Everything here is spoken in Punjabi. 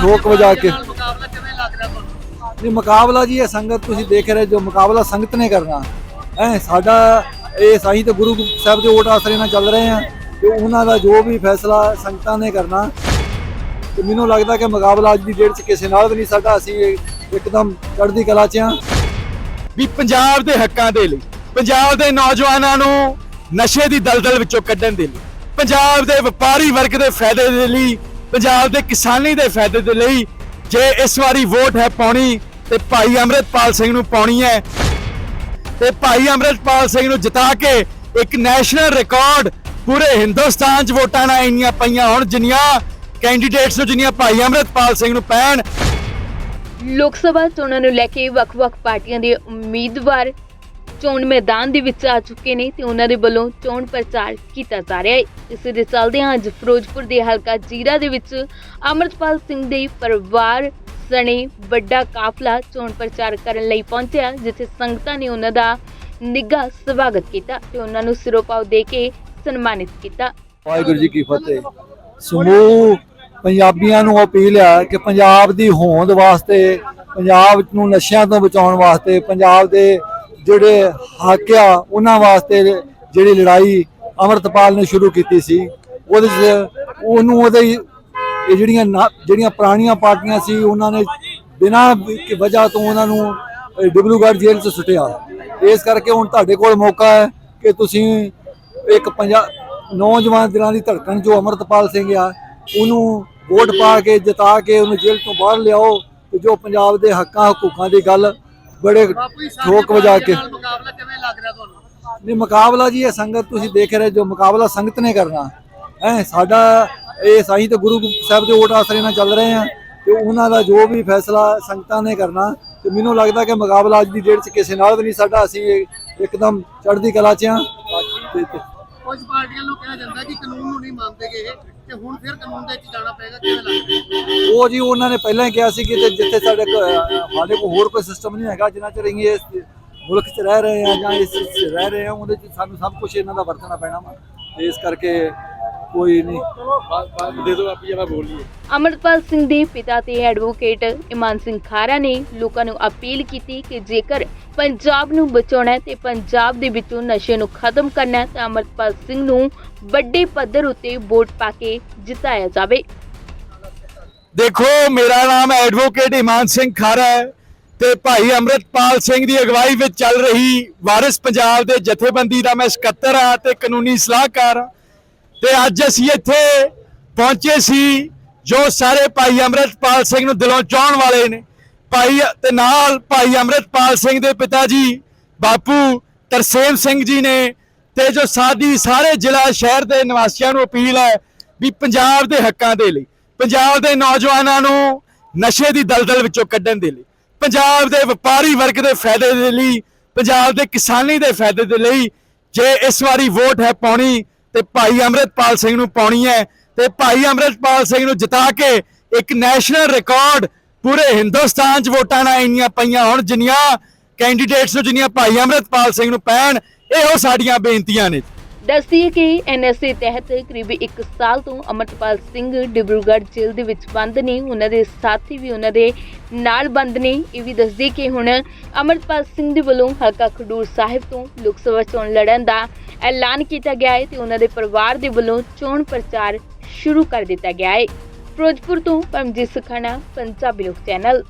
ਠੋਕ ਵਜਾ ਕੇ। ਮੁਕਾਬਲਾ ਕਿਵੇਂ ਲੱਗ ਰਿਹਾ ਤੁਹਾਨੂੰ? ਨਹੀਂ ਮੁਕਾਬਲਾ ਜੀ ਇਹ ਸੰਗਤ ਤੁਸੀਂ ਦੇਖ ਰਹੇ ਜੋ ਮੁਕਾਬਲਾ ਸੰਗਤ ਨੇ ਕਰਨਾ। ਹੈ ਸਾਡਾ ਇਹ ਸਾਈਂ ਤੇ ਗੁਰੂ ਸਾਹਿਬ ਦੇ ਓਟ ਆਸਰੇ ਨਾਲ ਚੱਲ ਰਹੇ ਆ ਤੇ ਉਹਨਾਂ ਦਾ ਜੋ ਵੀ ਫੈਸਲਾ ਸੰਗਤਾਂ ਨੇ ਕਰਨਾ ਤੇ ਮੈਨੂੰ ਲੱਗਦਾ ਕਿ ਮੁਕਾਬਲਾ ਅੱਜ ਦੀ ਡੇਟ 'ਚ ਕਿਸੇ ਨਾਲ ਵੀ ਨਹੀਂ ਸਾਡਾ ਅਸੀਂ ਇੱਕਦਮ ਚੜ੍ਹਦੀ ਕਲਾ 'ਚ ਆ ਵੀ ਪੰਜਾਬ ਦੇ ਹੱਕਾਂ ਦੇ ਲਈ ਪੰਜਾਬ ਦੇ ਨੌਜਵਾਨਾਂ ਨੂੰ ਨਸ਼ੇ ਦੀ ਦਲਦਲ ਵਿੱਚੋਂ ਕੱਢਣ ਦੇ ਲਈ ਪੰਜਾਬ ਦੇ ਵਪਾਰੀ ਵਰਗ ਦੇ ਫਾਇਦੇ ਦੇ ਲਈ ਪੰਜਾਬ ਦੇ ਕਿਸਾਨੀ ਦੇ ਫਾਇਦੇ ਦੇ ਲਈ ਜੇ ਇਸ ਵਾਰੀ ਵੋਟ ਹੈ ਪਾਉਣੀ, ਤੇ ਭਾਈ ਅੰਮ੍ਰਿਤਪਾਲ ਸਿੰਘ ਨੂੰ ਪਾਉਣੀ ਹੈ। ਤੇ ਭਾਈ ਅੰਮ੍ਰਿਤਪਾਲ ਸਿੰਘ ਨੂੰ ਜਿਤਾ ਕੇ ਇੱਕ ਨੈਸ਼ਨਲ ਰਿਕਾਰਡ ਪੂਰੇ ਹਿੰਦੁਸਤਾਨ 'ਚ ਵੋਟਾਂ ਨਾਲ ਇੰਨੀਆਂ ਪਈਆਂ ਹੁਣ, ਜਿੰਨੀਆਂ ਕੈਂਡੀਡੇਟਸ ਨੂੰ, ਜਿੰਨੀਆਂ ਭਾਈ ਅੰਮ੍ਰਿਤਪਾਲ ਸਿੰਘ ਨੂੰ ਪੈਣ। ਲੋਕ ਸਭਾ ਚੋਣਾਂ ਨੂੰ ਲੈ ਕੇ ਵੱਖ-ਵੱਖ ਪਾਰਟੀਆਂ ਦੇ ਉਮੀਦਵਾਰ ਚੋਣ ਮੈਦਾਨ ਦੇ ਵਿੱਚ ਆ ਚੁੱਕੇ ਨੇ ਤੇ ਉਹਨਾਂ ਦੇ ਵੱਲੋਂ ਚੋਣ ਪ੍ਰਚਾਰ ਕੀਤਾ ਜਾ ਰਿਹਾ ਹੈ। ਇਸੇ ਦੇ ਚੱਲਦਿਆਂ ਅੱਜ ਫਿਰੋਜ਼ਪੁਰ ਦੇ ਹਲਕਾ ਜੀਰਾ ਦੇ ਵਿੱਚ ਅਮਰਤਪਾਲ ਸਿੰਘ ਦੇ ਪਰਿਵਾਰ ਸਣੇ ਵੱਡਾ ਕਾਫਲਾ ਚੋਣ ਪ੍ਰਚਾਰ ਕਰਨ ਲਈ ਪਹੁੰਚਿਆ, ਜਿੱਥੇ ਸੰਗਤਾਂ ਨੇ ਉਹਨਾਂ ਦਾ ਨਿੱਘਾ ਸਵਾਗਤ ਕੀਤਾ ਤੇ ਉਹਨਾਂ ਨੂੰ ਸਿਰੋਪਾਓ ਦੇ ਕੇ ਸਨਮਾਨਿਤ ਕੀਤਾ। ਵਾਹਿਗੁਰੂ ਜੀ ਕੀ ਫਤਿਹ। ਸਮੂਹ ਪੰਜਾਬੀਆਂ ਨੂੰ ਅਪੀਲ ਹੈ ਕਿ ਪੰਜਾਬ ਦੀ ਹੋਂਦ ਵਾਸਤੇ, ਪੰਜਾਬ ਨੂੰ ਨਸ਼ਿਆਂ ਤੋਂ ਬਚਾਉਣ ਵਾਸਤੇ, ਪੰਜਾਬ ਦੇ ਜਿਹੜੇ ਹੱਕ ਆ ਉਹਨਾਂ ਵਾਸਤੇ ਜਿਹੜੀ ਲੜਾਈ ਅਮਰਤਪਾਲ ਨੇ ਸ਼ੁਰੂ ਕੀਤੀ ਸੀ ਉਹਦੇ 'ਚ ਉਹਨੂੰ ਉਹਦੇ ਇਹ ਜਿਹੜੀਆਂ ਨਾ- ਜਿਹੜੀਆਂ ਪੁਰਾਣੀਆਂ ਪਾਰਟੀਆਂ ਸੀ ਉਹਨਾਂ ਨੇ ਬਿਨਾਂ ਕਿ ਵਜ੍ਹਾ ਤੋਂ ਉਹਨਾਂ ਨੂੰ ਅਹ, ਡਿਬਰੂਗੜ੍ਹ ਜੇਲ੍ਹ 'ਚ ਸੁੱਟਿਆ। ਇਸ ਕਰਕੇ ਹੁਣ ਤੁਹਾਡੇ ਕੋਲ ਮੌਕਾ ਹੈ ਕਿ ਤੁਸੀਂ ਇੱਕ ਪੰਜਾ ਨੌਜਵਾਨ ਦਿਲਾਂ ਦੀ ਧੜਕਣ ਜੋ ਅਮਰਤਪਾਲ ਸਿੰਘ ਆ ਉਹਨੂੰ ਵੋਟ ਪਾ ਕੇ ਜਿਤਾ ਕੇ ਉਹਨੂੰ ਜੇਲ੍ਹ ਤੋਂ ਬਾਹਰ ਲਿਆਓ ਤੇ ਜੋ ਪੰਜਾਬ ਦੇ ਹੱਕਾਂ ਹਕੂਕਾਂ ਦੀ ਗੱਲ ਬੜੇ ਠੋਕ ਵਜਾ ਕੇ। ਮੁਕਾਬਲਾ ਕਿਵੇਂ ਲੱਗ ਰਿਹਾ ਤੁਹਾਨੂੰ? ਨਹੀਂ ਮੁਕਾਬਲਾ ਜੀ ਇਹ ਸੰਗਤ ਤੁਸੀਂ ਦੇਖ ਰਹੇ ਜੋ ਮੁਕਾਬਲਾ ਸੰਗਤ ਨੇ ਕਰਨਾ। ਹੈ ਸਾਡਾ ਇਹ ਸਾਈਂ ਤੇ ਗੁਰੂ ਸਾਹਿਬ ਦੇ ਓਟ ਆਸਰੇ ਨਾਲ ਚੱਲ ਰਹੇ ਆ ਤੇ ਉਹਨਾਂ ਦਾ ਜੋ ਵੀ ਫੈਸਲਾ ਸੰਗਤਾਂ ਨੇ ਕਰਨਾ ਤੇ ਮੈਨੂੰ ਲੱਗਦਾ ਕਿ ਮੁਕਾਬਲਾ ਅੱਜ ਦੀ ਡੇਟ 'ਚ ਕਿਸੇ ਨਾਲ ਵੀ ਨਹੀਂ ਸਾਡਾ। ਅਸੀਂ ਇੱਕਦਮ ਚੜ੍ਹਦੀ ਕਲਾ 'ਚ ਆ ਕੁਝ ਪਾਰਟੀਆਂ ਨੂੰ ਕਿਹਾ ਜਾਂਦਾ ਕਿ ਕਾਨੂੰਨ ਨੂੰ ਨਹੀਂ ਮੰਨਦੇ ਗਏ ਤੇ ਹੁਣ ਫਿਰ ਕਾਨੂੰਨ ਦੇ ਵਿੱਚ ਜਾਣਾ ਪਏਗਾ, ਕਿਵੇਂ ਲੱਗ ਉਹ ਜੀ, ਉਹਨਾਂ ਨੇ ਪਹਿਲਾਂ ਹੀ ਕਿਹਾ ਸੀ ਕਿ ਤੇ ਜਿੱਥੇ ਸਾਡੇ ਸਾਡੇ ਕੋਲ ਹੋਰ ਕੋਈ ਸਿਸਟਮ ਨਹੀਂ ਹੈਗਾ, ਜਿੰਨਾ ਚਿਰ ਅਸੀਂ ਮੁਲਕ 'ਚ ਰਹਿ ਰਹੇ ਆ ਜਾਂ ਇਸ 'ਚ ਰਹਿ ਰਹੇ ਆ ਉਹਦੇ 'ਚ ਸਾਨੂੰ ਸਭ ਕੁਝ ਇਹਨਾਂ ਦਾ ਵਰਤਣਾ ਪੈਣਾ ਵਾ। ਇਸ ਕਰਕੇ ਕੋਈ ਨਹੀਂ। ਦੇ ਦਿਓ ਆਪੀ ਜਰਾ ਬੋਲੀਏ ਅਮਰਪਾਲ ਸਿੰਘ ਦੇ ਪਿਤਾ ਤੇ ਐਡਵੋਕੇਟ ਇਮਾਨ ਸਿੰਘ ਖਾਰਾ ਨੇ ਲੋਕਾਂ ਨੂੰ ਅਪੀਲ ਕੀਤੀ ਕਿ ਜੇਕਰ ਪੰਜਾਬ ਨੂੰ ਬਚਾਉਣਾ ਹੈ ਤੇ ਪੰਜਾਬ ਦੇ ਵਿੱਚੋਂ ਨਸ਼ੇ ਨੂੰ ਖਤਮ ਕਰਨਾ ਹੈ ਤਾਂ ਅਮਰਪਾਲ ਸਿੰਘ ਨੂੰ ਵੱਡੇ ਪੱਧਰ ਉੱਤੇ ਵੋਟ ਪਾ ਕੇ ਜਿਤਾਇਆ ਜਾਵੇ। ਦੇਖੋ ਮੇਰਾ ਨਾਮ ਐਡਵੋਕੇਟ ਇਮਾਨ ਸਿੰਘ ਖਾਰਾ ਹੈ ਤੇ ਭਾਈ ਅੰਮ੍ਰਿਤਪਾਲ ਸਿੰਘ ਦੀ ਅਗਵਾਈ ਵਿੱਚ ਚੱਲ ਰਹੀ ਵਾਰਿਸ ਪੰਜਾਬ ਦੇ ਜਥੇਬੰਦੀ ਦਾ ਮੈਂ ਸਕੱਤਰ ਹਾਂ ਤੇ ਕਾਨੂੰਨੀ ਸਲਾਹਕਾਰ ਹਾਂ। ਤੇ ਅੱਜ ਅਸੀਂ ਇੱਥੇ ਪਹੁੰਚੇ ਸੀ, ਜੋ ਸਾਰੇ ਭਾਈ ਅੰਮ੍ਰਿਤਪਾਲ ਸਿੰਘ ਨੂੰ ਦਿਲੋਂ ਚਾਹਣ ਵਾਲੇ ਨੇ। ਭਾਈ ਤੇ ਨਾਲ ਭਾਈ ਅੰਮ੍ਰਿਤਪਾਲ ਸਿੰਘ ਦੇ ਪਿਤਾ ਜੀ, ਬਾਪੂ ਤਰਸੇਮ ਸਿੰਘ ਜੀ ਨੇ ਤੇ ਜੋ ਸਾਡੀ ਸਾਰੇ ਜ਼ਿਲ੍ਹਾ ਸ਼ਹਿਰ ਦੇ ਨਿਵਾਸੀਆਂ ਨੂੰ ਅਪੀਲ ਹੈ ਵੀ ਪੰਜਾਬ ਦੇ ਹੱਕਾਂ ਦੇ ਲਈ, ਪੰਜਾਬ ਦੇ ਨੌਜਵਾਨਾਂ ਨੂੰ ਨਸ਼ੇ ਦੀ ਦਲਦਲ ਵਿੱਚੋਂ ਕੱਢਣ ਦੇ ਲਈ, ਪੰਜਾਬ ਦੇ ਵਪਾਰੀ ਵਰਗ ਦੇ ਫਾਇਦੇ ਦੇ ਲਈ, ਪੰਜਾਬ ਦੇ ਕਿਸਾਨੀ ਦੇ ਫਾਇਦੇ ਦੇ ਲਈ ਜੇ ਇਸ ਵਾਰੀ ਵੋਟ ਹੈ ਪਾਉਣੀ ਤੇ ਭਾਈ ਅੰਮ੍ਰਿਤਪਾਲ ਸਿੰਘ ਨੂੰ ਪਾਉਣੀ ਹੈ ਤੇ ਭਾਈ ਅੰਮ੍ਰਿਤਪਾਲ ਸਿੰਘ ਨੂੰ ਜਿਤਾ ਕੇ ਇੱਕ ਨੈਸ਼ਨਲ ਰਿਕਾਰਡ ਪੂਰੇ ਹਿੰਦੁਸਤਾਨ 'ਚ ਵੋਟਾਂ ਨਾਲ ਇੰਨੀਆਂ ਪਈਆਂ ਹੁਣ, ਜਿੰਨੀਆਂ ਕੈਂਡੀਡੇਟਸ ਨੂੰ, ਜਿੰਨੀਆਂ ਭਾਈ ਅੰਮ੍ਰਿਤਪਾਲ ਸਿੰਘ ਨੂੰ ਪੈਣ, ਇਹੋ ਸਾਡੀਆਂ ਬੇਨਤੀਆਂ ਨੇ। ਦੱਸਦੀਏ ਕਿ ਐਨਐਸਏ ਤਹਿਤ ਕਰੀਬ 1 ਸਾਲ ਤੋਂ ਅਮਰਪਾਲ ਸਿੰਘ ਡਿਬਰੂਗੜ੍ਹ ਜੇਲ੍ਹ ਦੇ ਵਿੱਚ ਬੰਦ ਨੇ। ਉਹਨਾਂ ਦੇ ਸਾਥੀ ਵੀ ਉਹਨਾਂ ਦੇ ਨਾਲ ਬੰਦ ਨੇ। ਇਹ ਵੀ ਦੱਸਦੀ ਕਿ ਹੁਣ ਅਮਰਪਾਲ ਸਿੰਘ ਦੇ ਵੱਲੋਂ ਹਲਕਾ ਖਡੂਰ ਸਾਹਿਬ ਤੋਂ ਲੋਕ ਸਭਾ ਚੋਣ ਲੜਨ ਦਾ ਐਲਾਨ ਕੀਤਾ ਗਿਆ ਹੈ ਤੇ ਉਹਨਾਂ ਦੇ ਪਰਿਵਾਰ ਦੇ ਵੱਲੋਂ ਚੋਣ ਪ੍ਰਚਾਰ ਸ਼ੁਰੂ ਕਰ ਦਿੱਤਾ ਗਿਆ ਹੈ। ਫਿਰੋਜ਼ਪੁਰ ਤੋਂ ਪਰਮਜੀਤ ਸਖਾਣਾ, ਪੰਜਾਬੀ ਲੋਕ ਚੈਨਲ।